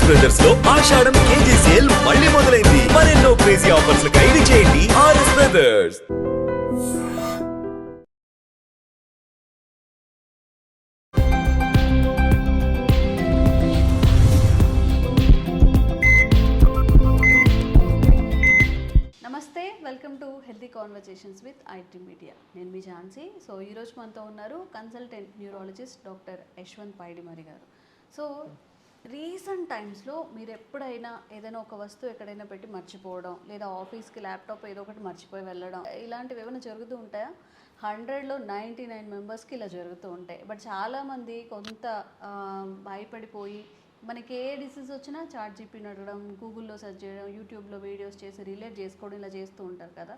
RS బ్రదర్స్లో Ashadham KG sale మళ్ళీ మొదలైంది. మరెన్నో క్రేజీ ఆఫర్స్ ఖైదీ చేయండి ఆర్ఎస్ బ్రదర్స్ నమస్తే welcome to healthy conversations with IT media నేను మీ ఝాన్సీ. సో ఈరోజు మనతో ఉన్నారు consultant neurologist doctor Yashwant Paidimari గారు. సో రీసెంట్ టైమ్స్లో మీరు ఎప్పుడైనా ఏదైనా ఒక వస్తువు ఎక్కడైనా పెట్టి మర్చిపోవడం లేదా ఆఫీస్కి ల్యాప్టాప్ ఏదో ఒకటి మర్చిపోయి వెళ్ళడం ఇలాంటివి ఏమైనా జరుగుతూ ఉంటాయా? హండ్రెడ్లో నైంటీ నైన్ మెంబర్స్కి ఇలా జరుగుతూ ఉంటాయి. బట్ చాలామంది కొంత భయపడిపోయి మనకి ఏ డిసీజ్ వచ్చినా చాట్ జీపీని అడగడం గూగుల్లో సెర్చ్ చేయడం యూట్యూబ్లో వీడియోస్ చేసి రిలేట్ చేసుకోవడం ఇలా చేస్తూ ఉంటారు కదా.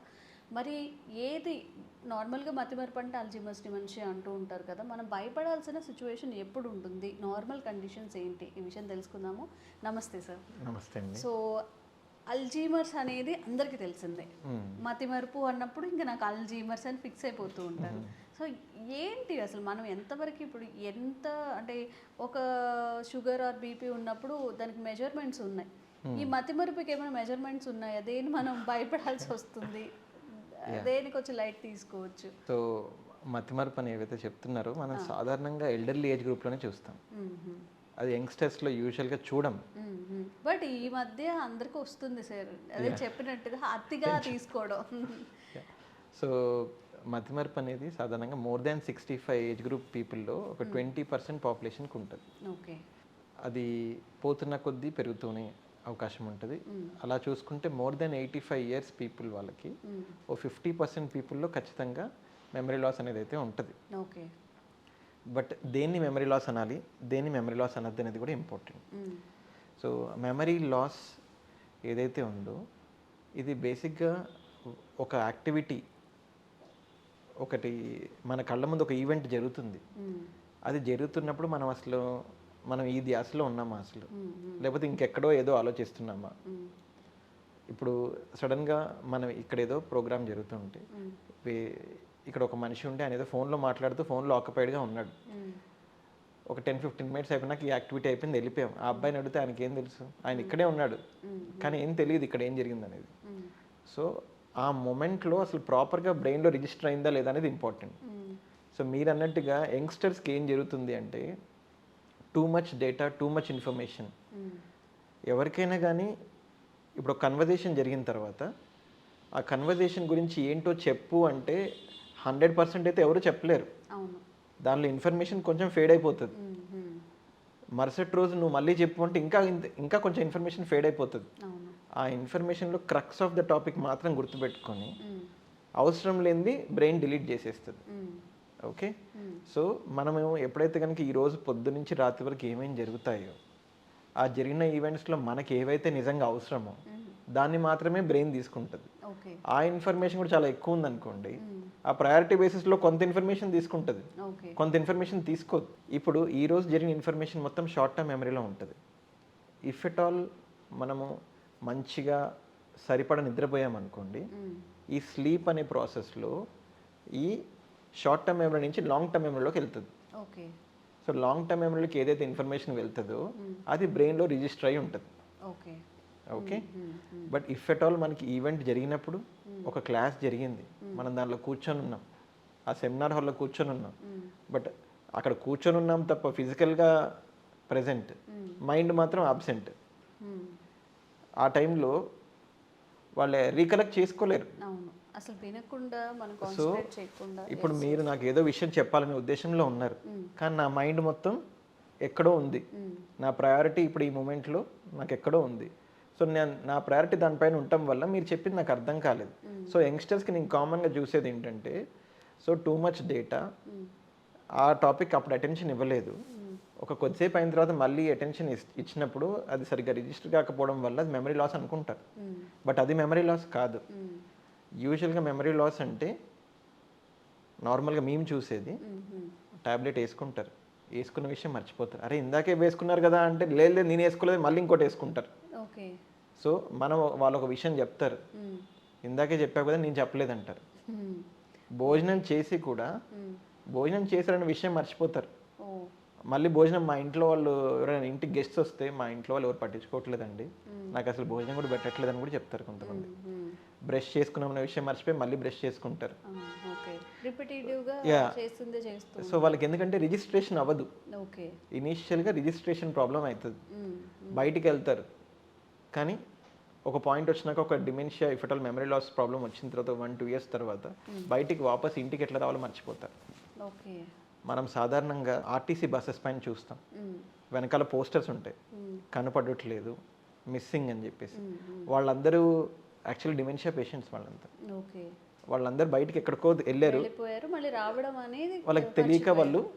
మరి ఏది నార్మల్గా మతిమరుపు అంటే అల్జిమస్ డిమెన్షియా అంటూ ఉంటారు కదా మనం భయపడాల్సిన సిచ్యువేషన్ ఎప్పుడు ఉంటుంది? నార్మల్ కండిషన్స్ ఏంటి? ఈ విషయం తెలుసుకుందాము. నమస్తే సార్. నమస్తే సో అల్జీమర్స్ అనేది అందరికీ తెలిసిందే. మతిమరుపు అన్నప్పుడు ఇంకా నాకు అల్జీమర్స్ అని ఫిక్స్ అయిపోతూ ఉంటారు. సో ఏంటి అసలు మనం ఎంతవరకు ఇప్పుడు ఎంత అంటే ఒక షుగర్ ఆర్ బీపీ ఉన్నప్పుడు దానికి మెజర్మెంట్స్ ఉన్నాయి? ఈ మతిమరుపుకి ఏమైనా మెజర్మెంట్స్ ఉన్నాయా? దేని మనం భయపడాల్సి వస్తుంది? దేనికి వచ్చి లైట్ తీసుకోవచ్చు? సో మతిమరుపు అని ఏవైతే చెప్తున్నారో మనం సాధారణంగా ఎల్డర్లీ ఏజ్ గ్రూప్లోనే చూస్తాం. అది యంగ్స్టర్స్లో యూజువల్గా చూడం. బట్ ఈ మధ్య అందరికి వస్తుంది సార్. అదే చెప్పినట్టుగా అతిగా తీసుకోవడం. సో మతిమరుపు అనేది సాధారణంగా more than sixty five age group పీపుల్లో ఒక ట్వంటీ పర్సెంట్ పాపులేషన్కి ఉంటుంది. ఓకే. అది పోతున్న కొద్దీ పెరుగుతూనే అవకాశం ఉంటుంది. అలా చూసుకుంటే more than eighty five years people వాళ్ళకి ఓ ఫిఫ్టీ పర్సెంట్ పీపుల్లో ఖచ్చితంగా మెమరీ లాస్ అనేది అయితే ఉంటుంది. ఓకే. బట్ దేన్ని మెమరీ లాస్ అనాలి దేన్ని మెమరీ లాస్ అనద్దు అనేది కూడా ఇంపార్టెంట్. సో మెమరీ లాస్ ఏదైతే ఉందో ఇది బేసిక్గా ఒక యాక్టివిటీ ఒకటి మన కళ్ళ ముందు ఒక ఈవెంట్ జరుగుతుంది. అది జరుగుతున్నప్పుడు మనం అసలు మనం ఈ ధ్యాసలో ఉన్నామా అసలు? లేకపోతే ఇంకెక్కడో ఏదో ఆలోచిస్తున్నామా? ఇప్పుడు సడన్గా మనం ఇక్కడ ఏదో ప్రోగ్రామ్ జరుగుతుంటే ఇక్కడ ఒక మనిషి ఉంటే ఆయన ఏదో ఫోన్లో మాట్లాడుతూ ఫోన్లో ఆక్యుపైడ్గా ఉన్నాడు. ఒక టెన్ ఫిఫ్టీన్ మినిట్స్ అయిపోయినాక ఈ యాక్టివిటీ అయిపోయింది వెళ్ళిపోయాం. ఆ అబ్బాయిని అడిగితే ఆయనకి ఏం తెలుసు? ఆయన ఇక్కడే ఉన్నాడు. కానీ ఏం తెలియదు ఇక్కడ ఏం జరిగింది అనేది సో ఆ మొమెంట్లో అసలు ప్రాపర్గా బ్రెయిన్లో రిజిస్టర్ అయిందా లేదా అనేది ఇంపార్టెంట్. సో మీరు అన్నట్టుగా యంగ్స్టర్స్కి ఏం జరుగుతుంది అంటే too much data too much information ఎవరికైనా కానీ ఇప్పుడు కన్వర్జేషన్ జరిగిన తర్వాత ఆ కన్వర్జేషన్ గురించి ఏంటో చెప్పు అంటే హండ్రెడ్ పర్సెంట్ అయితే ఎవరు చెప్పలేరు. దానిలో ఇన్ఫర్మేషన్ కొంచెం ఫేడ్ అయిపోతుంది. మరుసటి రోజు నువ్వు మళ్ళీ చెప్పు అంటే ఇంకా ఇంకా కొంచెం ఇన్ఫర్మేషన్ ఫేడ్ అయిపోతుంది. ఆ ఇన్ఫర్మేషన్లో క్రక్స్ ఆఫ్ ద టాపిక్ మాత్రం గుర్తుపెట్టుకొని అవసరం లేనిది బ్రెయిన్ డిలీట్ చేసేస్తుంది. ఓకే? సో మనము ఎప్పుడైతే కనుక ఈ రోజు పొద్దు నుంచి రాత్రి వరకు ఏమేమి జరుగుతాయో ఆ జరిగిన ఈవెంట్స్లో మనకి ఏవైతే నిజంగా అవసరమో దాన్ని మాత్రమే బ్రెయిన్ తీసుకుంటుంది. ఆ ఇన్ఫర్మేషన్ కూడా చాలా ఎక్కువ ఉందనుకోండి ఆ ప్రయారిటీ బేసిస్లో కొంత ఇన్ఫర్మేషన్ తీసుకుంటుంది. కొంత ఇన్ఫర్మేషన్ తీసుకోదు. ఇప్పుడు ఈ రోజు జరిగిన ఇన్ఫర్మేషన్ మొత్తం షార్ట్ టర్మ్ మెమరీలో ఉంటుంది. ఇఫ్ ఎట్ ఆల్ మనము మంచిగా సరిపడ నిద్రపోయామనుకోండి ఈ స్లీప్ అనే ప్రాసెస్లో ఈ షార్ట్ టర్మ్ మెమరీ నుంచి లాంగ్ టర్మ్ మెమరీలోకి వెళ్తుంది. ఓకే సో లాంగ్ టర్మ్ మెమరీలోకి ఏదైతే ఇన్ఫర్మేషన్ వెళ్తుందో అది బ్రెయిన్లో రిజిస్టర్ అయి ఉంటుంది. Okay okay but if at all మనకి ఈవెంట్ జరిగినప్పుడు ఒక క్లాస్ జరిగింది మనం దాంట్లో కూర్చొని ఉన్నాం ఆ సెమినార్ హాల్లో కూర్చొని ఉన్నాం. బట్ అక్కడ కూర్చొని ఉన్నాం తప్ప ఫిజికల్గా ప్రజెంట్ మైండ్ మాత్రం అబ్సెంట్ ఆ టైంలో వాళ్ళు రీకలెక్ట్ చేసుకోలేరు. అసలు వినకుండా మనం సో చేయకుండా ఇప్పుడు మీరు నాకు ఏదో విషయం చెప్పాలనే ఉద్దేశంలో ఉన్నారు. కానీ నా మైండ్ మొత్తం ఎక్కడో ఉంది. నా ప్రయారిటీ ఇప్పుడు ఈ మూమెంట్లో నాకు ఎక్కడో ఉంది. సో నేను నా ప్రయారిటీ దానిపైన ఉండటం వల్ల మీరు చెప్పింది నాకు అర్థం కాలేదు. సో యంగ్స్టర్స్కి నేను కామన్గా చూసేది ఏంటంటే సో టూ మచ్ డేటా ఆ టాపిక్ అప్పుడు అటెన్షన్ ఇవ్వలేదు. ఒక కొద్దిసేపు అయిన తర్వాత మళ్ళీ అటెన్షన్ ఇచ్చినప్పుడు అది సరిగ్గా రిజిస్టర్ కాకపోవడం వల్ల అది మెమరీ లాస్ అనుకుంటారు. బట్ అది మెమరీ లాస్ కాదు. యూజువల్గా మెమరీ లాస్ అంటే నార్మల్గా మేము చూసేది. టాబ్లెట్ వేసుకుంటారు. వేసుకున్న విషయం మర్చిపోతారు. అరే ఇందాకే వేసుకున్నారు కదా అంటే లేదు లేదు, నేను వేసుకోలేదు మళ్ళీ ఇంకోటి వేసుకుంటారు. సో మనం వాళ్ళు ఒక విషయం చెప్తారు. ఇందాకే చెప్పావు కదా నేను చెప్పలేదంటారు. భోజనం చేసి కూడా భోజనం చేశారనే విషయం మర్చిపోతారు. మళ్ళీ భోజనం మా ఇంట్లో వాళ్ళు ఎవరైనా ఇంటికి గెస్ట్స్ వస్తే మా ఇంట్లో వాళ్ళు ఎవరు పట్టించుకోవట్లేదండి. నాకు అసలు భోజనం కూడా పెట్టట్లేదని కూడా చెప్తారు కొంతమంది. బ్రష్ చేసుకున్నామన్న విషయం మర్చిపోయి మళ్ళీ బ్రష్ చేసుకుంటారు. సో వాళ్ళకి ఎందుకంటే రిజిస్ట్రేషన్ అవ్వదు. ఇనీషియల్గా రిజిస్ట్రేషన్ ప్రాబ్లం అవుతుంది. బయటికి వెళ్తారు. కానీ ఒక పాయింట్ వచ్చినాక ఒక dementia if at all memory loss problem వచ్చిన తర్వాత వన్ టూ ఇయర్స్ తర్వాత బయటికి వాపస్ ఇంటికి ఎట్లా రావాలో మర్చిపోతారు. మనం సాధారణంగా ఆర్టీసీ బస్సెస్ పైన చూస్తాం. వెనకాల పోస్టర్స్ ఉంటాయి. కనపడట్లేదు. మిస్సింగ్ అని చెప్పేసి. వాళ్ళందరూ యాక్చువల్లీ డిమెన్షియా పేషెంట్స్ వాళ్ళంతా. ఓకే. వాళ్ళందరూ బయటికి ఎక్కడికో వెళ్ళారు. వెళ్ళిపోయారు మళ్ళీ రావడం అనేది వాళ్ళకి తెలియక వాళ్ళు.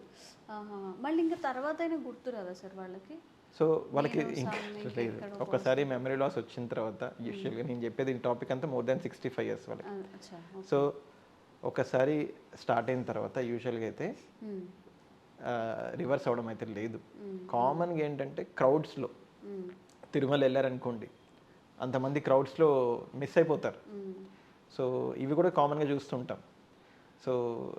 మళ్ళీ ఇంకా తర్వాత అయినా గుర్తు రాదా సార్ వాళ్ళకి? సో వాళ్ళకి ఇంట్రెస్ట్ లేదు. ఒక్కసారి మెమరీ లాస్ వచ్చిన తర్వాత యూజువల్గా నేను చెప్పేది ఈ టాపిక్ అంతా more than sixty five years వాళ్ళకి సో ఒకసారి స్టార్ట్ అయిన తర్వాత యూజువల్గా అయితే. రివర్స్ అవడం అయితే లేదు. కామన్గా ఏంటంటే క్రౌడ్స్లో. తిరుమల వెళ్ళారనుకోండి. అంతమంది క్రౌడ్స్లో మిస్ అయిపోతారు. సో ఇవి కూడా కామన్గా చూస్తుంటాం. సో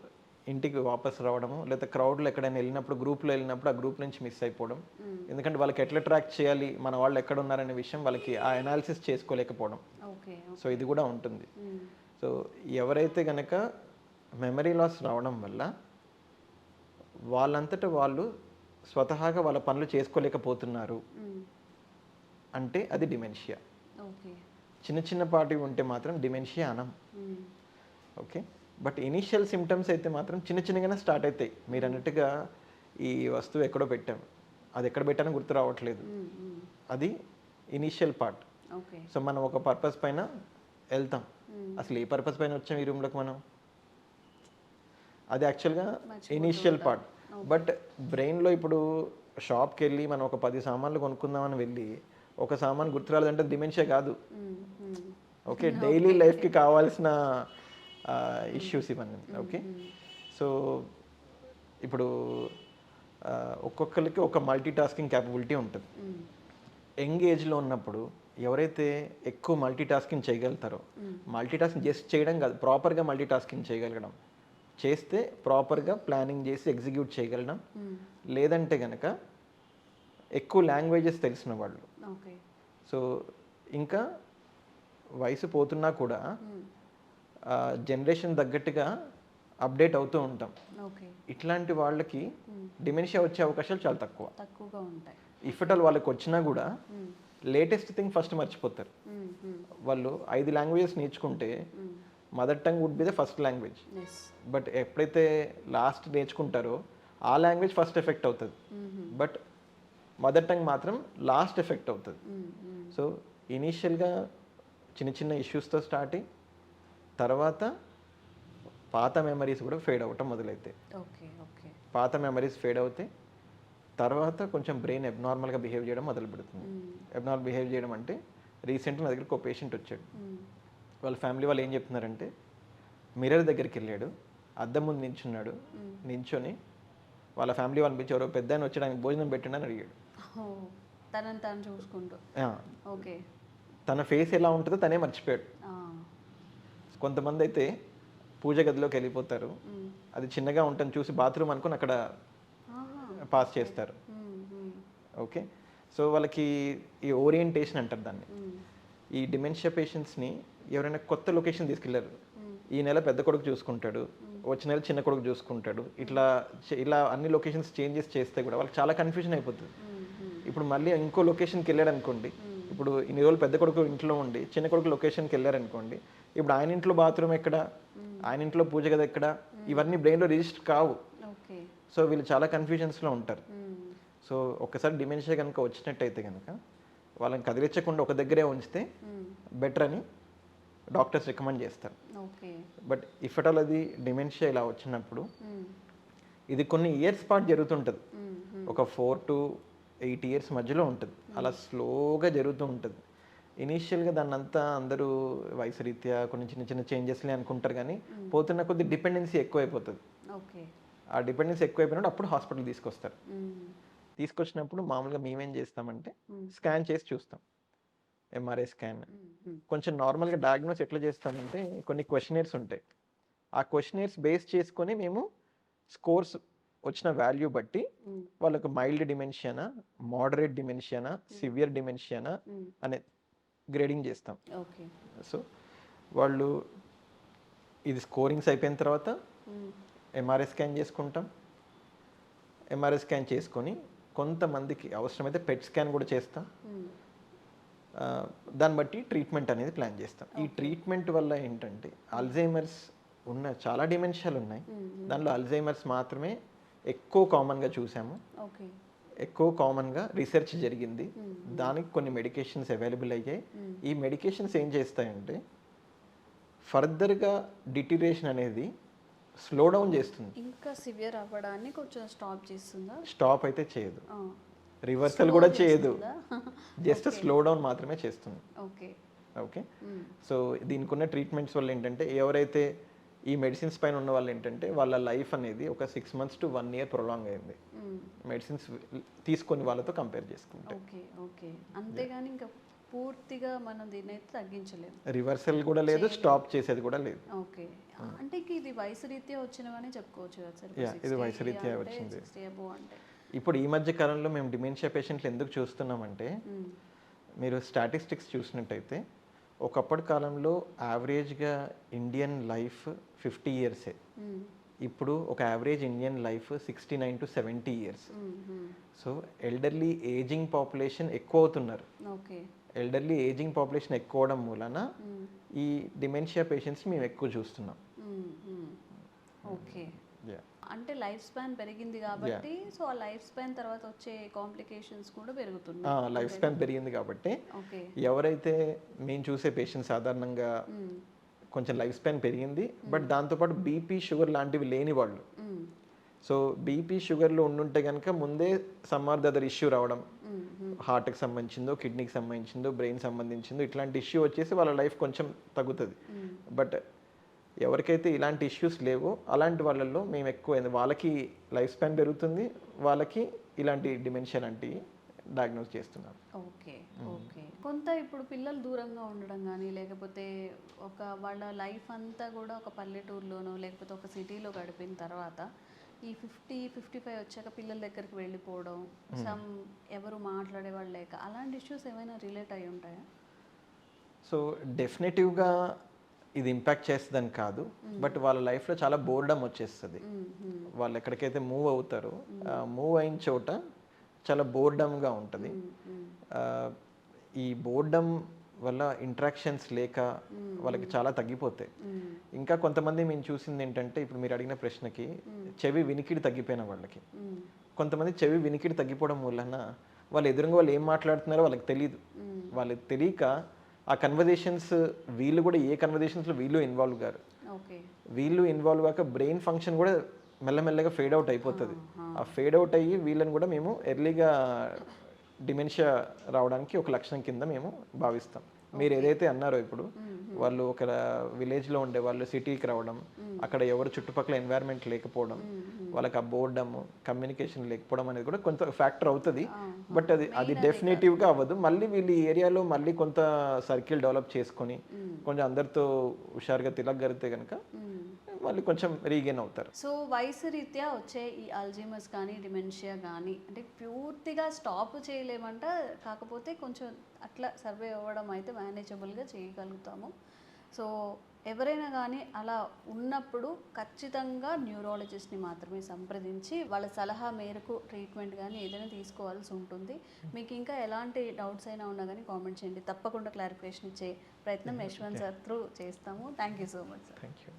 ఇంటికి వాపస్ రావడము లేదా క్రౌడ్లో ఎక్కడైనా వెళ్ళినప్పుడు గ్రూప్లో వెళ్ళినప్పుడు ఆ గ్రూప్ నుంచి మిస్ అయిపోవడం. ఎందుకంటే వాళ్ళకి ఎట్లా ట్రాక్ చేయాలి మన వాళ్ళు ఎక్కడ ఉన్నారనే విషయం వాళ్ళకి ఆ అనాలిసిస్ చేసుకోలేకపోవడం. సో ఇది కూడా ఉంటుంది. సో ఎవరైతే గనక మెమరీ లాస్ రావడం వల్ల వాళ్ళంతట వాళ్ళు స్వతహాగా వాళ్ళ పనులు చేసుకోలేకపోతున్నారు. అంటే అది డిమెన్షియా. చిన్న చిన్న పాటి ఉంటే మాత్రం డిమెన్షియా అనం. ఓకే బట్ ఇనీషియల్ సిమ్టమ్స్ అయితే మాత్రం చిన్న చిన్నగానే స్టార్ట్ అవుతాయి మీరు అన్నట్టుగా ఈ వస్తువు ఎక్కడో పెట్టాం. అది ఎక్కడ పెట్టానో గుర్తు రావట్లేదు. మ్మ్. మ్మ్. అది ఇనీషియల్ పార్ట్ సో మనం ఒక పర్పస్ పైన వెళ్తాం. అసలు ఏ పర్పస్ పైన వచ్చాం ఈ రూమ్లోకి మనం? అది యాక్చువల్గా ఇనీషియల్ పార్ట్ బట్ బ్రెయిన్లో ఇప్పుడు షాప్కి వెళ్ళి మనం ఒక పది సామాన్లు కొనుక్కుందామని వెళ్ళి ఒక సామాన్ గుర్తు రాలేదంటే డిమెన్షియా కాదు. ఓకే డైలీ లైఫ్కి కావాల్సిన ఇష్యూస్ ఇవన్నీ. ఓకే సో ఇప్పుడు ఒక్కొక్కరికి ఒక మల్టీ టాస్కింగ్ క్యాపబిలిటీ ఉంటుంది. యంగ్ ఏజ్లో ఉన్నప్పుడు ఎవరైతే ఎక్కువ మల్టీ టాస్కింగ్ చేయగలుగుతారో మల్టీ టాస్కింగ్ జస్ట్ చేయడం కాదు ప్రాపర్గా మల్టీ టాస్కింగ్ చేయగలగడం. చేస్తే ప్రాపర్గా ప్లానింగ్ చేసి ఎగ్జిక్యూట్ చేయగలడం. లేదంటే కనుక ఎక్కువ లాంగ్వేజెస్ తెలిసిన వాళ్ళు సో ఇంకా వయసు పోతున్నా కూడా జనరేషన్ తగ్గట్టుగా అప్డేట్ అవుతూ ఉంటాం. ఇట్లాంటి వాళ్ళకి డిమెన్షియా వచ్చే అవకాశాలు చాలా తక్కువ. తక్కువగా ఉంటాయి. ఇఫటల్ వాళ్ళకి వచ్చినా కూడా. లేటెస్ట్ థింగ్ ఫస్ట్ మర్చిపోతారు. వాళ్ళు ఐదు లాంగ్వేజెస్ నేర్చుకుంటే mother tongue would be the first language. But ఎప్పుడైతే లాస్ట్ నేర్చుకుంటారో ఆ లాంగ్వేజ్ ఫస్ట్ ఎఫెక్ట్ అవుతుంది. బట్ మదర్ టంగ్ మాత్రం లాస్ట్ ఎఫెక్ట్ అవుతుంది. సో ఇనీషియల్గా చిన్న చిన్న ఇష్యూస్తో స్టార్ట్ అయ్యి తర్వాత పాత మెమరీస్ కూడా ఫేడ్ అవ్వటం ఓకే పాత మెమరీస్ ఫేడ్ అవుతాయి తర్వాత కొంచెం బ్రెయిన్ అబ్నార్మల్గా బిహేవ్ చేయడం మొదలు పెడుతుంది. అబ్నార్మల్ బిహేవ్ చేయడం అంటే రీసెంట్గా నా దగ్గరికి ఒక పేషెంట్ వచ్చాడు. వాళ్ళ ఫ్యామిలీ వాళ్ళు ఏం చెప్తున్నారంటే మిర్రర్ దగ్గరికి వెళ్ళాడు అద్దం ముందు నించున్నాడు నించొని వాళ్ళ ఫ్యామిలీ వాళ్ళని పిలిచి ఎవరో పెద్ద ఆయన వచ్చి భోజనం పెట్టండి అని అడిగాడు. తనని తను చూసుకుంటూ. ఓకే. తన ఫేస్ ఎలా ఉంటుందో తనే మర్చిపోయాడు. కొంతమంది అయితే పూజ గదిలోకి వెళ్ళిపోతారు. అది చిన్నగా ఉంటుంది చూసి బాత్రూమ్ అనుకుని అక్కడ. పాస్ చేస్తారు. ఓకే. సో వాళ్ళకి ఈ ఓరియంటేషన్ అంటారు దాన్ని. ఈ డిమెన్షియా పేషెంట్స్ని ఎవరైనా కొత్త లొకేషన్ తీసుకెళ్ళారు ఈ నెల పెద్ద కొడుకు చూసుకుంటాడు. వచ్చే నెల చిన్న కొడుకు చూసుకుంటాడు. ఇట్లా ఇలా అన్ని లొకేషన్స్ చేంజెస్ చేస్తే కూడా వాళ్ళకి చాలా కన్ఫ్యూజన్ అయిపోతుంది. ఇప్పుడు మళ్ళీ ఇంకో లొకేషన్కి వెళ్ళాడు అనుకోండి ఇప్పుడు ఇన్ని రోజులు పెద్ద కొడుకు ఇంట్లో ఉండి చిన్న కొడుకు లొకేషన్కి వెళ్ళారనుకోండి ఇప్పుడు ఆయన ఇంట్లో బాత్రూమ్ ఎక్కడ? ఆయన ఇంట్లో పూజ గది ఎక్కడ? ఇవన్నీ బ్రెయిన్లో రిజిస్టర్ కావు. సో వీళ్ళు చాలా కన్ఫ్యూజన్స్లో ఉంటారు. సో ఒక్కసారి డిమెన్షియా కనుక వచ్చినట్టయితే కనుక వాళ్ళని కదిలించకుండా ఒక దగ్గరే ఉంచితే. బెటర్ అని డాక్టర్స్ రికమెండ్ చేస్తారు. Okay. But if at all అది డిమెన్షియా ఇలా వచ్చినప్పుడు. ఇది కొన్ని ఇయర్స్ పాటు జరుగుతుంటుంది. ఒక ఫోర్ టు ఎయిట్ ఇయర్స్ మధ్యలో ఉంటుంది. అలా స్లోగా జరుగుతూ ఉంటుంది. ఇనీషియల్గా దాన్ని అంతా అందరూ వయసు రీత్యా కొన్ని చిన్న చిన్న చేంజెస్లే అనుకుంటారు కానీ పోతున్న కొద్ది డిపెండెన్సీ ఎక్కువైపోతుంది. ఆ డిపెండెన్సీ ఎక్కువైపోయినప్పుడు అప్పుడు హాస్పిటల్ తీసుకొస్తారు. తీసుకొచ్చినప్పుడు మామూలుగా మేమేం చేస్తామంటే. స్కాన్ చేసి చూస్తాం. MRI scan. మ్మ్. కొంచెం నార్మల్గా డయాగ్నోస్ ఎట్లా చేస్తామంటే కొన్ని క్వశ్చనర్స్ ఉంటాయి ఆ క్వశ్చనర్స్ బేస్ చేసుకొని మేము స్కోర్స్ వచ్చిన వాల్యూ బట్టి మ్మ్. వాళ్ళకు మైల్డ్ డిమెన్షియానా మోడరేట్ డిమెన్షియానా సివియర్ డిమెన్షియానా. అనే గ్రేడింగ్ చేస్తాం ఓకే సో వాళ్ళు ఇది స్కోరింగ్స్ అయిపోయిన తర్వాత. ఎంఆర్ఐ స్కాన్ చేసుకుంటాం ఎంఆర్ఐ స్కాన్ చేసుకొని కొంతమందికి అవసరమైతే పెట్ స్కాన్ కూడా చేస్తాం దాన్ని బట్టి ట్రీట్మెంట్ అనేది ప్లాన్ చేస్తాం. ఈ ట్రీట్మెంట్ వల్ల ఏంటంటే అల్జైమర్స్ ఉన్న చాలా డిమెన్షియాలు ఉన్నాయి. దానిలో అల్జైమర్స్ మాత్రమే ఎక్కువ కామన్గా చూసాము. ఓకే ఎక్కువ కామన్గా రీసెర్చ్ జరిగింది. దానికి కొన్ని మెడికేషన్స్ అవైలబుల్ అయ్యాయి. ఈ మెడికేషన్స్ ఏం చేస్తాయంటే ఫర్దర్గా డిటిరేషన్ అనేది స్లో డౌన్ చేస్తుంది. ఇంకా సివియర్ అవ్వడాన్ని కొంచెం స్టాప్ చేస్తుందా? స్టాప్ అయితే చేయదు. రివర్సల్ కూడా చేయదు? జస్ట్ స్లో డౌన్ మాత్రమే చేస్తుంది. Okay okay. సో దీనికి ఉన్న ట్రీట్మెంట్స్ వల్ల ఏంటంటే ఎవరైతే ఈ మెడిసిన్స్ పైన ఉన్న వాళ్ళు ఏంటంటే వాళ్ళ లైఫ్ అనేది ఒక six months to one year prolong అయింది. మెడిసిన్స్ తీసుకొని వాళ్ళతో కంపేర్ చేసుకుంటే. ఓకే ఓకే అంతేగాని ఇంకా పూర్తిగా మనం దీన్ని అయితే తగ్గించలేము. రివర్సల్ కూడా లేదు స్టాప్ చేసేది కూడా లేదు. ఓకే అంటే ఇంక ఇది వయసు రీత్యా వచ్చినవని చెప్పుకోవచ్చు కదా సార్. ఇది వయసు రీత్యా వచ్చింది. అంటే. ఇప్పుడు ఈ మధ్య కాలంలో మేము డిమెన్షియా పేషెంట్లు ఎందుకు చూస్తున్నామంటే. మీరు స్టాటిస్టిక్స్ చూసినట్టయితే ఒకప్పటి కాలంలో యావరేజ్గా ఇండియన్ లైఫ్ ఫిఫ్టీ ఇయర్సే. ఇప్పుడు ఒక average Indian life sixty nine to seventy years. So elderly ageing population ఎక్కువ అవుతున్నారు ఎల్డర్లీ ఏజింగ్ పాపులేషన్ ఎక్కువ అవడం మూలన. ఈ డిమెన్షియా పేషెంట్స్ మేము ఎక్కువ చూస్తున్నాం. ఓకే. అంటే లైఫ్ స్పాన్ పెరిగింది కాబట్టి సో ఆ లైఫ్ స్పాన్ తర్వాత వచ్చే కాంప్లికేషన్స్ కూడా పెరుగుతున్నాయి. లైఫ్ స్పాన్ పెరిగింది కాబట్టి ఎవరైతే మేము చూసే పేషెంట్ సాధారణంగా. కొంచెం లైఫ్ స్పాన్ పెరిగింది బట్ దాంతోపాటు బీపీ షుగర్ లాంటివి లేని వాళ్ళు. సో బీపీ షుగర్లో ఉండుంటే కనుక ముందే సమ్ ఆర్ దదర్ ఇష్యూ రావడం. హార్ట్కి సంబంధించిందో కిడ్నీకి సంబంధించిందో బ్రెయిన్ సంబంధించిందో ఇట్లాంటి ఇష్యూ వచ్చేసి వాళ్ళ లైఫ్ కొంచెం తగ్గుతుంది. బట్ ఎవరికైతే ఇలాంటి ఇష్యూస్ లేవో అలాంటి వాళ్ళల్లో మేము ఎక్కువ వాళ్ళకి లైఫ్ స్పాన్ పెరుగుతుంది వాళ్ళకి ఇలాంటి డిమెన్షియా లాంటివి డయాగ్నోస్ చేస్తున్నాం. Okay okay. కొంత ఇప్పుడు పిల్లలు దూరంగా ఉండడం కానీ లేకపోతే ఒక వాళ్ళ లైఫ్ అంతా కూడా ఒక పల్లెటూరులోనో లేకపోతే ఒక సిటీలో గడిపిన తర్వాత ఈ ఫిఫ్టీ ఫిఫ్టీ ఫైవ్ వచ్చాక పిల్లల దగ్గరికి వెళ్ళిపోవడం సమ్ ఎవరు మాట్లాడే వాళ్ళు లేక అలాంటి ఇష్యూస్ ఏమైనా రిలేట్ అయి ఉంటాయా? సో డెఫినెటివ్గా ఇది ఇంపాక్ట్ చేస్తుందని కాదు బట్ వాళ్ళ లైఫ్లో చాలా బోర్డమ్ వచ్చేస్తుంది. వాళ్ళు ఎక్కడికైతే మూవ్ అవుతారో మూవ్ అయిన చోట చాలా బోర్డమ్గా ఉంటుంది. ఈ బోర్డమ్ వల్ల ఇంట్రాక్షన్స్ లేక వాళ్ళకి చాలా తగ్గిపోతాయి. ఇంకా కొంతమంది మేము చూసింది ఏంటంటే ఇప్పుడు మీరు అడిగిన ప్రశ్నకి చెవి వినికిడి తగ్గిపోయిన వాళ్ళకి. కొంతమంది చెవి వినికిడి తగ్గిపోవడం వలన వాళ్ళు ఎదురుగా వాళ్ళు ఏం మాట్లాడుతున్నారో వాళ్ళకి తెలియదు వాళ్ళకి తెలియక ఆ కన్వర్జేషన్స్ వీళ్ళు కూడా ఏ కన్వర్జేషన్స్లో వీళ్ళు ఇన్వాల్వ్ గారు. ఓకే. వీళ్ళు ఇన్వాల్వ్ కాక బ్రెయిన్ ఫంక్షన్ కూడా మెల్లమెల్లగా ఫేడ్ అవుట్ అయిపోతుంది. ఆ ఫేడ్ అవుట్ అయ్యి వీళ్ళని కూడా మేము ఎర్లీగా డిమెన్షియా రావడానికి ఒక లక్షణం కింద మేము భావిస్తాం. మీరు ఏదైతే అన్నారో ఇప్పుడు వాళ్ళు ఒక విలేజ్లో ఉండే వాళ్ళు సిటీకి రావడం అక్కడ ఎవరు చుట్టుపక్కల ఎన్వైర్న్మెంట్ లేకపోవడం వాళ్ళకి ఆ బోర్డమ్ కమ్యూనికేషన్ లేకపోవడం అనేది కూడా కొంత ఫ్యాక్టర్ అవుతుంది. బట్ అది అది డెఫినెటివ్గా అవ్వదు. మళ్ళీ వీళ్ళు ఈ ఏరియాలో మళ్ళీ కొంత సర్కిల్ డెవలప్ చేసుకొని కొంచెం అందరితో హుషారుగా తిరగలిగితే కనుక మళ్ళీ కొంచెం రీగెయిన్ అవుతారు. సో వయసు రీత్యా వచ్చే ఈ అల్జీమస్ కానీ డిమెన్షియా కానీ అంటే పూర్తిగా స్టాప్ చేయలేమంట. కాకపోతే కొంచెం అట్లా సర్వే అవ్వడం అయితే మేనేజబుల్గా చేయగలుగుతాము. సో ఎవరైనా కానీ అలా ఉన్నప్పుడు ఖచ్చితంగా న్యూరాలజిస్ట్ని మాత్రమే సంప్రదించి వాళ్ళ సలహా మేరకు ట్రీట్మెంట్ కానీ ఏదైనా తీసుకోవాల్సి ఉంటుంది. మీకు ఇంకా ఎలాంటి డౌట్స్ అయినా ఉన్నా కానీ కామెంట్ చేయండి. తప్పకుండా క్లారిఫికేషన్ ఇచ్చే ప్రయత్నం యశ్వంత్ సార్ త్రూ చేస్తాము. Thank you so much sir. Thank you